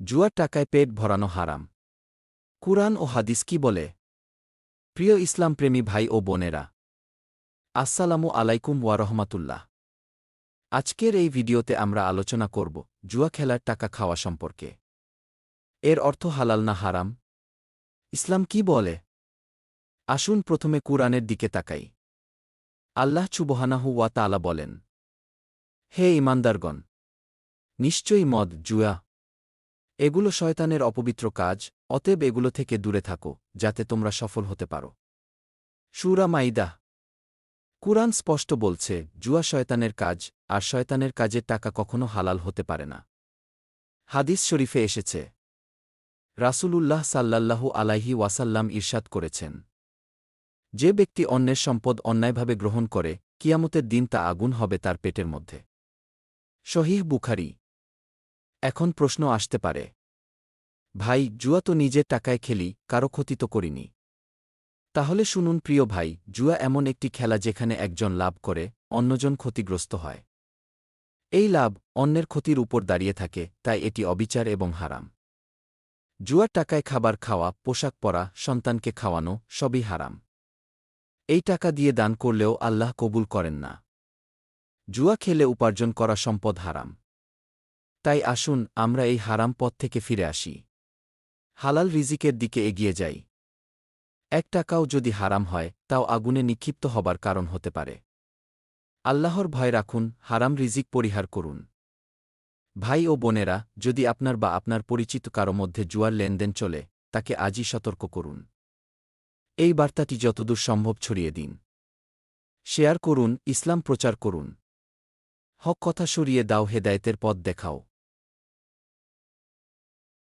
জুয়ার টাকায় পেট ভরানো হারাম। কুরআন ও হাদিস কি বলে? প্রিয় ইসলামপ্রেমী ভাই ও বোনেরা, আসসালামু আলাইকুম ওয়া রহমাতুল্লাহ। আজকের এই ভিডিওতে আমরা আলোচনা করব জুয়া খেলার টাকা খাওয়া সম্পর্কে। এর অর্থ হালাল না হারাম? ইসলাম কি বলে? আসুন প্রথমে কুরআনের দিকে তাকাই। আল্লাহ চুবহানাহু ওয়া তাআলা বলেন, হে ইমানদারগণ নিশ্চয়ই মদ, জুয়া এগুলো শয়তানের অপবিত্র কাজ, অতএব এগুলো থেকে দূরে থাকো, যাতে তোমরা সফল হতে পারো। সুরা মাইদা। কুরআন স্পষ্ট বলছে, জুয়া শয়তানের কাজ, আর শয়তানের কাজের টাকা কখনো হালাল হতে পারে না। হাদিস শরীফে এসেছে। রাসূলুল্লাহ সাল্লাল্লাহু আলাইহি ওয়াসাল্লাম ঈর্ষাদ করেছেন। যে ব্যক্তি অন্যের সম্পদ অন্যায়ভাবে গ্রহণ করে, কিয়ামতের দিন তা আগুন হবে তার পেটের মধ্যে। শহীহ বুখারি। এখন প্রশ্ন আসতে পারে। ভাই, জুয়া তো নিজের টাকায় খেলি, কারও ক্ষতি তো করিনি। তাহলে শুনুন প্রিয় ভাই, জুয়া এমন একটি খেলা যেখানে একজন লাভ করে, অন্যজন ক্ষতিগ্রস্ত হয়। এই লাভ অন্যের ক্ষতির উপর দাঁড়িয়ে থাকে, তাই এটি অবিচার এবং হারাম। জুয়ার টাকায় খাবার খাওয়া, পোশাক পরা, সন্তানকে খাওয়ানো, সবই হারাম। এই টাকা দিয়ে দান করলেও আল্লাহ কবুল করেন না। জুয়া খেলে উপার্জন করা সম্পদ হারাম। তাই আসুন, আমরা এই হারাম পথ থেকে ফিরে আসি। হালাল রিজিকের দিকে এগিয়ে যাই। এক টাকাও যদি হারাম হয়, তাও আগুনে নিক্ষিপ্ত হবার কারণ হতে পারে। আল্লাহর ভয় রাখুন, হারাম রিজিক পরিহার করুন। ভাই ও বোনেরা, যদি আপনার বা আপনার পরিচিত কারও মধ্যে জুয়ার লেনদেন চলে, তাকে আজই সতর্ক করুন। এই বার্তাটি যতদূর সম্ভব ছড়িয়ে দিন। শেয়ার করুন, ইসলাম প্রচার করুন। হক কথা সরিয়ে দাও, হেদায়েতের পথ দেখাও।